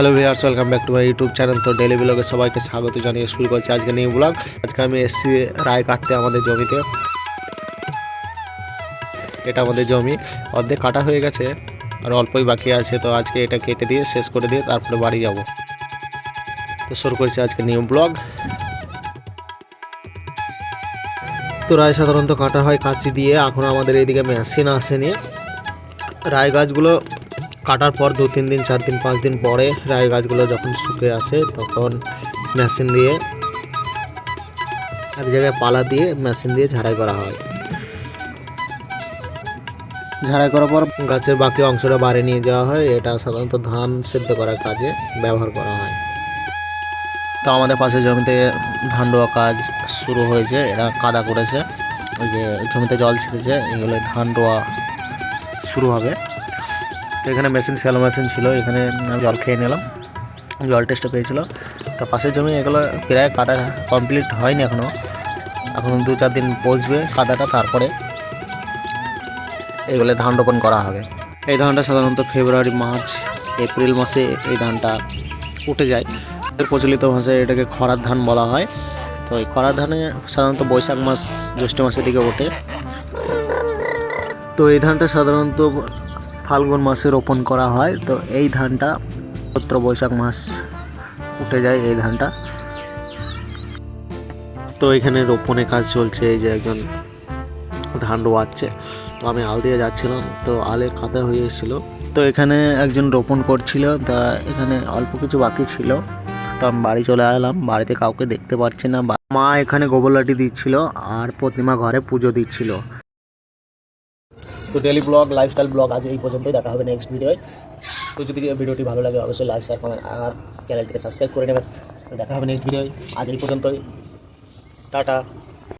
Hello viewers welcome back to my YouTube channel তো daily ব্লগে সবাইকে স্বাগত জানিয়ে শুরু করছি আজকে নিউ ব্লগ আজকে আমি এসেছি রায় কাটতে আমাদের জমিতে। এটা আমাদের জমি। অর্ধেক কাটা হয়ে গেছে, আর অল্পই বাকি আছে। তো আজকে এটা কেটে দিয়ে, শেষ করে দিয়ে তারপরে বাড়ি যাব। তো শুরু করছি আজকে নিউ ব্লগ তো রায় সাধারণত কাটা হয় কাঁচি দিয়ে। এখন আমাদের এইদিকে মেশিন আসেনি। রায় গাছগুলো কাটার পর দু তিন দিন চার দিন পাঁচ দিন পরে রায় গাছগুলো যখন শুকে আসে তখন মেশিন দিয়ে এক জায়গায় পালা দিয়ে মেশিন দিয়ে ঝাড়াই করা হয়। ঝাড়াই করার পর গাছের বাকি অংশটা বাড়ি নিয়ে যাওয়া হয়। এটা সাধারণত ধান সেদ্ধ করার কাজে ব্যবহার করা হয়। তো আমাদের পাশে জমিতে ধান রোয়া কাজ শুরু হয়েছে। এরা কাদা করেছে। ওই যে জমিতে জল ছেড়েছে এগুলো ধান রোয়া শুরু হবে। তো এখানে মেশিন স্যালো মেশিন ছিল, এখানে আমি জল খেয়ে নিলাম। জল টেস্টে পেয়েছিল। তো পাশের জমি এগুলো প্রায় কাদা কমপ্লিট হয়নি এখনও এখন দু চার দিন পচবে কাদাটা, তারপরে এগুলো ধান রোপণ করা হবে। এই ধানটা সাধারণত ফেব্রুয়ারি, মার্চ, এপ্রিল মাসে এই ধানটা উঠে যায়। প্রচলিত ভাষায় এটাকে খরার ধান বলা হয়। তো এই খরার ধানে সাধারণত বৈশাখ মাস, জ্যৈষ্ঠ মাসের দিকে ওঠে। তো এই ধানটা সাধারণত ফাল্গুন মাসে রোপণ করা হয়, তো এই ধানটা চৈত্র বৈশাখ মাস উঠে যায় এই ধানটা। তো এখানে রোপণের কাজ চলছে, এই যে একজন ধান রোয়াচ্ছে। তো আমি আল দিয়ে যাচ্ছিলাম, তো আলে কাদা হয়ে এসেছিল। তো এখানে একজন রোপণ করছিল, তা এখানে অল্প কিছু বাকি ছিল। তো আমি বাড়ি চলে এলাম, বাড়িতে কাউকে দেখতে পাচ্ছি না। মা এখানে গোবর লাঠি দিচ্ছিল, আর প্রতিমা ঘরে পুজো দিচ্ছিল। তো ডেলি ব্লগ লাইফস্টাইল ব্লগ আজ এই পর্যন্তই, দেখা হবে নেক্সট ভিডিওয় তো যদি ভিডিওটি ভালো লাগে, অবশ্যই লাইক শেয়ার করেন আর চ্যানেলটিকে সাবস্ক্রাইব করে নেবেন। তো দেখা হবে নেক্সট ভিডিওয় আজ এই পর্যন্তই। টাটা।